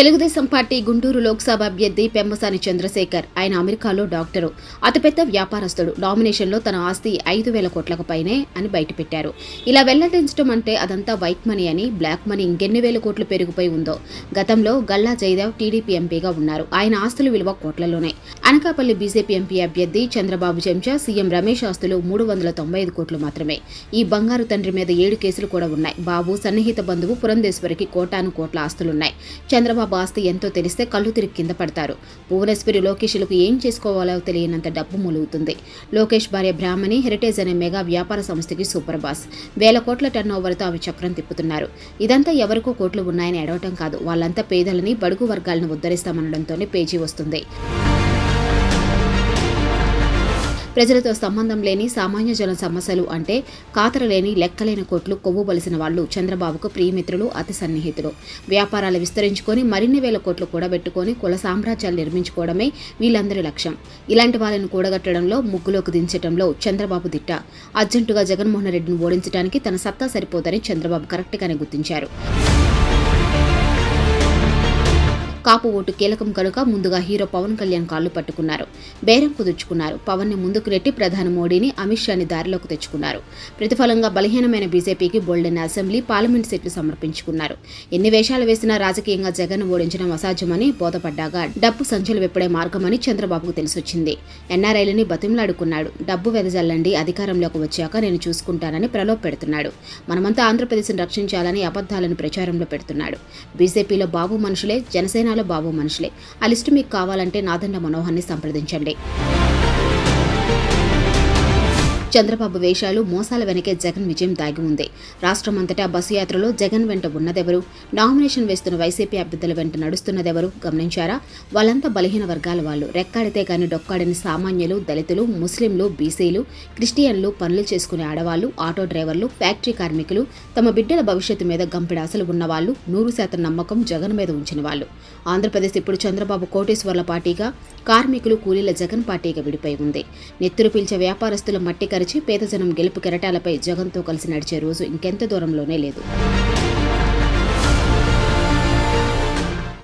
Telugu Desam party Guntur Lok Sabha అభ్యర్థి పెమ్మసాని చంద్రశేఖర్. ఆయన అమెరికాలో డాక్టరు. అతిపెద్ద వ్యాపారస్తుడు. నామినేషన్లో తన ఆస్తి ఐదు వేల కోట్లకు పైనే అని బయటపెట్టారు. ఇలా వెల్లడించడం అంటే అదంతా వైట్ మనీ అని బ్లాక్ మనీ ఇంకెన్ని వేల కోట్లు పెరిగిపోయి ఉందో గతంలో గల్లా జయదేవ్ టీడీపీ ఎంపీగా ఉన్నారు. ఆయన ఆస్తుల విలువ కోట్లలోనే. అనకాపల్లి బీజేపీ ఎంపీ అభ్యర్థి చంద్రబాబు చెంచా సీఎం రమేష్ ఆస్తులు మూడు వందల తొంభై ఐదు కోట్లు మాత్రమే. ఈ బంగారు తండ్రి మీద ఏడు కేసులు కూడా ఉన్నాయి. బాబు సన్నిహిత బంధువు పురంధేశ్వరికి కోటాను కోట్ల ఆస్తులున్నాయి. చంద్రబాబు ఆస్తి ఎంతో తెలిస్తే కళ్ళు తిరిగి కింద పడతారు. భువనేశ్వరి లోకేష్లకు ఏం చేసుకోవాలో తెలియనంత డబ్బు మూలుగుతుంది. లోకేష్ భార్య బ్రాహ్మణి హెరిటేజ్ అనే మెగా వ్యాపార సంస్థకి సూపర్ బాస్ వేల కోట్ల టర్న్ ఓవర్తో ఆమె చక్రం తిప్పుతున్నారు. ఇదంతా ఎవరికో కోట్లు ఉన్నాయని ఎడవటం కాదు. వాళ్ళంతా పేదలని బడుగు వర్గాలను ఉద్ధరిస్తామనడంతోనే పేజీ వస్తుంది. ప్రజలతో సంబంధం లేని సామాన్య జన సమస్యలు అంటే కాతరలేని లెక్కలేని కోట్లు కొవ్వు బలిసిన వాళ్ళు చంద్రబాబుకు ప్రియమిత్రులు అతి సన్నిహితులు. వ్యాపారాలు విస్తరించుకొని మరిన్ని వేల కోట్లు కూడబెట్టుకొని కుల సామ్రాజ్యాలు నిర్మించుకోవడమే వీళ్ళందరి లక్ష్యం. ఇలాంటి వాళ్ళని కూడగట్టడంలో ముగ్గులోకి దించడంలో చంద్రబాబు దిట్ట. అర్జెంటుగా జగన్మోహన్ రెడ్డిని ఓడించడానికి తన సత్తా సరిపోదని చంద్రబాబు కరెక్ట్గానే గుర్తించారు. కాపు ఓటు కీలకం కనుక ముందుగా హీరో పవన్ కళ్యాణ్ కాళ్ళు పట్టుకున్నారు. బేరం కుదుర్చుకున్నారు. పవన్ని ముందుకు నెట్టి ప్రధాని మోడీని అమిత్ షాని దారిలోకి తెచ్చుకున్నారు. ప్రతిఫలంగా బలహీనమైన బీజేపీకి బోల్డెన్ అసెంబ్లీ పార్లమెంట్ సీట్లు సమర్పించుకున్నారు. ఎన్ని వేషాలు వేసినా రాజకీయంగా జగన్ ఓడించడం అసాధ్యమని బోధపడ్డాగా డబ్బు సంచులు విప్పడే మార్గమని చంద్రబాబుకు తెలిసొచ్చింది. ఎన్ఆర్ఐలని బతిమలాడుకున్నాడు. డబ్బు వెదజల్లండి అధికారంలోకి వచ్చాక నేను చూసుకుంటానని ప్రలోభ పెడుతున్నాడు. మనమంతా ఆంధ్రప్రదేశ్ను రక్షించాలని అబద్ధాలను ప్రచారంలో పెడుతున్నాడు. బీజేపీలో బాబు మనుషులే జనసేన జనసేనలో బాబు మనుషులే. ఆ లిస్టు మీకు కావాలంటే నాదండ మనోహర్ని సంప్రదించండి. చంద్రబాబు వేషాలు మోసాల వెనకే జగన్ విజయం దాగి ఉంది. రాష్ట్రమంతటా బస్సు యాత్రలో జగన్ వెంట ఉన్నదెవరు? నామినేషన్ వేస్తున్న వైసీపీ అభ్యర్థుల వెంట నడుస్తున్నదెవరు? గమనించారా? వాళ్ళంతా బలహీన వర్గాల వాళ్ళు. రెక్కాడితే కానీ డొక్కాడని సామాన్యులు దళితులు ముస్లింలు బీసీలు క్రిస్టియన్లు పనులు చేసుకునే ఆడవాళ్ళు ఆటో డ్రైవర్లు ఫ్యాక్టరీ కార్మికులు తమ బిడ్డల భవిష్యత్తు మీద గంపిడాసలు ఉన్నవాళ్ళు నూరు శాతం నమ్మకం జగన్ మీద ఉంచిన వాళ్ళు. ఆంధ్రప్రదేశ్ ఇప్పుడు చంద్రబాబు కోటేశ్వర్ల పార్టీగా కార్మికులు కూలీల జగన్ పార్టీగా విడిపోయి ఉంది. నెత్తురు పీల్చే వ్యాపారస్తుల మట్టి కరిచి పేదజనం గెలుపు కెరటాలపై జగన్తో కలిసి నడిచే రోజు ఇంకెంత దూరంలోనే లేదు.